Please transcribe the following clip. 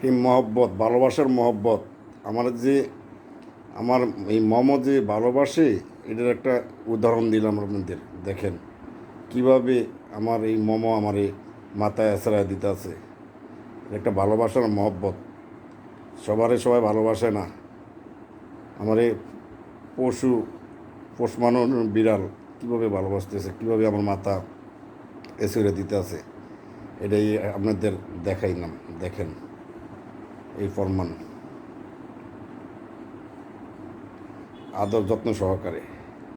কি মহব্বত, ভালোবাসার মহব্বত। আমার যে, আমার এই মম যে ভালোবাসে, এটার একটা উদাহরণ দিলাম আপনাদের, দেখেন। কীভাবে আমার এই মম আমার এই মাথায় আশ্রয় দিতে আছে। একটা ভালোবাসার মহব্বত। সবারই সবাই ভালোবাসে না। আমার এই পশু, পোষ বিড়াল কীভাবে ভালোবাসতেছে, কীভাবে আমার মাথা এসরে দিতে আছে, এটাই আপনাদের দেখাইলাম, দেখেন। এই ফরমান। আদর যত্ন সহকারে।